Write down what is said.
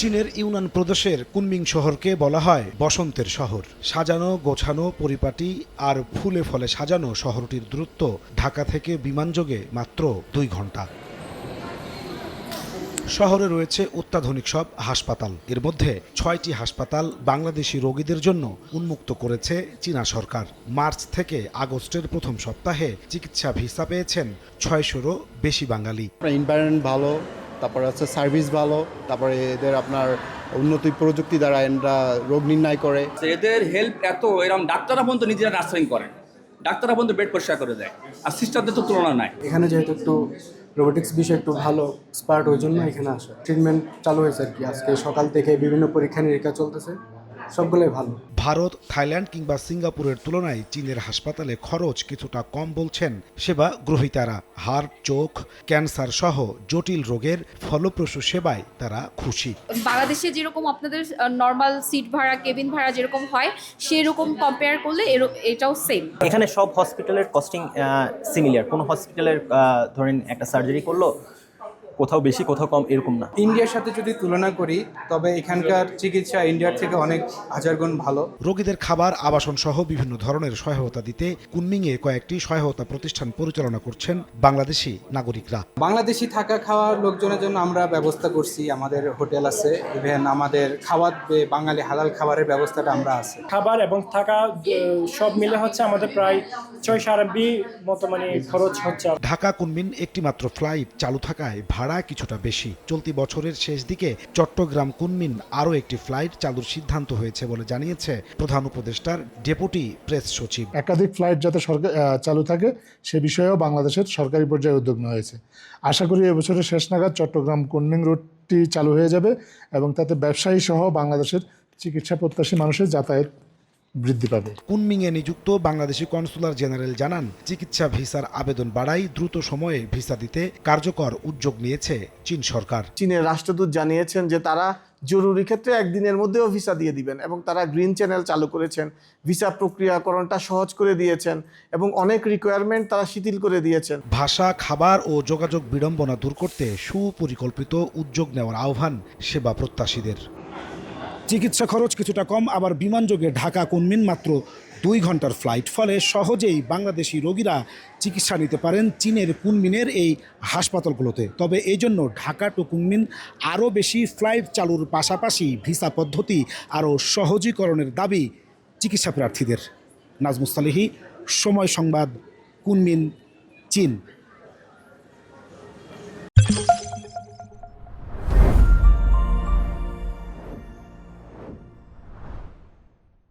চীনের ইউনান প্রদেশের কুনমিং শহরকে বলা হয় বসন্তের শহর। সাজানো, গোছানো, পরিপাটি আর ফুলে ফলে সাজানো শহরটির দূরত্ব ঢাকা থেকে বিমানযোগে মাত্র দুই ঘণ্টা। শহরে রয়েছে অত্যাধুনিক সব হাসপাতাল। এর মধ্যে ছয়টি হাসপাতাল বাংলাদেশি রোগীদের জন্য উন্মুক্ত করেছে চীনা সরকার। মার্চ থেকে আগস্টের প্রথম সপ্তাহে চিকিৎসা ভিসা পেয়েছেন ছয়শোরও বেশি বাঙালি। আপনার এনভায়রনমেন্ট ভালো তারপরে হচ্ছে সার্ভিস ভালো তারপরে এদের আপনার উন্নতি প্রযুক্তি দ্বারা এরা রোগ নির্ণয় করে। এদের হেল্প এত এরকম ডাক্তাররা পর্যন্ত নিজেরা নার্সিং করেন ডাক্তাররা পর্যন্ত বেড পরিষ্কার করে দেয়। আর সিস্টারদের তো তুলনা নাই। এখানে যেহেতু একটু রোবোটিক্স বিষয়ে একটু ভালো স্পার্ট ওই জন্য এখানে আসা। ট্রিটমেন্ট চালু হয়েছে আর কি আজকে। সকাল থেকে বিভিন্ন পরীক্ষা নিরীক্ষা চলতেছে। সবগুলোই ভালো। ভারত থাইল্যান্ড কিংবা সিঙ্গাপুরের তুলনায় চীনের হাসপাতালে খরচ কিছুটা কম বলছেন সেবা গ্রহীতারা। হার্ট চোখ ক্যান্সার সহ জটিল রোগের ফলপ্রসূ সেবায় তারা খুশি। বাংলাদেশে যেরকম আপনাদের নর্মাল সিট ভাড়া কেবিন ভাড়া যেরকম হয় সেরকম কম্পেয়ার করলে এর- এটাও সেম এখানে সব হসপিটালের কস্টিং সিমিলার কোনো হসপিটালের ধরেন একটা সার্জারি করল কোথাও বেশি কোথাও কম এরকম না। ইন্ডিয়ার সাথে যদি তুলনা করি তবে এখানকার চিকিৎসা ইন্ডিয়ার থেকে অনেক হাজার গুণ ভালো। রোগীদের খাবার আবাসন সহ বিভিন্ন ধরনের সহায়তা দিতে কুনমিংয়ে কয়েকটি সহায়তা প্রতিষ্ঠান পরিচালনা করছেন বাংলাদেশি নাগরিকরা। বাংলাদেশি থাকা খাওয়ার লোকজনের জন্য আমরা ব্যবস্থা করছি আমাদের হোটেল আছে ইভেন আমাদের খাবার বাঙালি হালাল খাবারের ব্যবস্থাটা আমরা আছে। খাবার এবং থাকা সব মিলে হচ্ছে আমাদের প্রায় ছয় সারাবি মতো মানে খরচ হচ্ছে। ঢাকা কুনমিন একটি মাত্র ফ্লাইট চালু থাকায় ভাড়া কিছুটা বেশি। চলতি বছরের শেষ দিকে চট্টগ্রাম কুনমিন আরও একটি ফ্লাইট চালুর সিদ্ধান্ত হয়েছে বলে জানিয়েছে প্রধান উপদেষ্টার ডেপুটি প্রেস সচিব। একাধিক ফ্লাইট যাতে সরকার চালু থাকে, সে বিষয়েও বাংলাদেশের সরকারি পর্যায়ে উদ্যোগ নেওয়া হয়েছে। আশা করি এবছরের শেষ নাগাদ চট্টগ্রাম কুনমিং রুটটি চালু হয়ে যাবে এবং তাতে ব্যবসায়ী সহ বাংলাদেশের চিকিৎসা প্রত্যাশী মানুষের যাতায়াত বৃদ্ধি পাবে। কুনমিংয়ে নিযুক্ত বাংলাদেশি কনসুলার জেনারেল জানান চিকিৎসা ভিসার আবেদন বাড়াই দ্রুত সময়ে ভিসা দিতে কার্যকর উদ্যোগ নিয়েছে চীন সরকার। চীনের রাষ্ট্রদূত জানিয়েছেন যে তারা জরুরি ক্ষেত্রে একদিনের মধ্যেও ভিসা দিয়ে দিবেন এবং তারা গ্রিন চ্যানেল চালু করেছেন ভিসা প্রক্রিয়াকরণটা সহজ করে দিয়েছেন এবং অনেক রিকোয়ারমেন্ট তারা শিথিল করে দিয়েছেন। ভাষা খাবার ও যোগাযোগ বিড়ম্বনা দূর করতে সুপরিকল্পিত উদ্যোগ নেওয়ার আহ্বান সেবা প্রত্যাশীদের। চিকিৎসা খরচ কিছুটা কম, আবার বিমানযোগে ঢাকা কুনমিন মাত্র দুই ঘণ্টার ফ্লাইট ফলে সহজেই বাংলাদেশি রোগীরা চিকিৎসা নিতে পারেন চীনের কুনমিনের এই হাসপাতালগুলোতে। তবে এই জন্য ঢাকা টু কুনমিন আরও বেশি ফ্লাইট চালুর পাশাপাশি ভিসা পদ্ধতি আরও সহজীকরণের দাবি চিকিৎসা প্রার্থীদের। নাজমুস্তালিহি সময় সংবাদ, কুনমিন, চীন।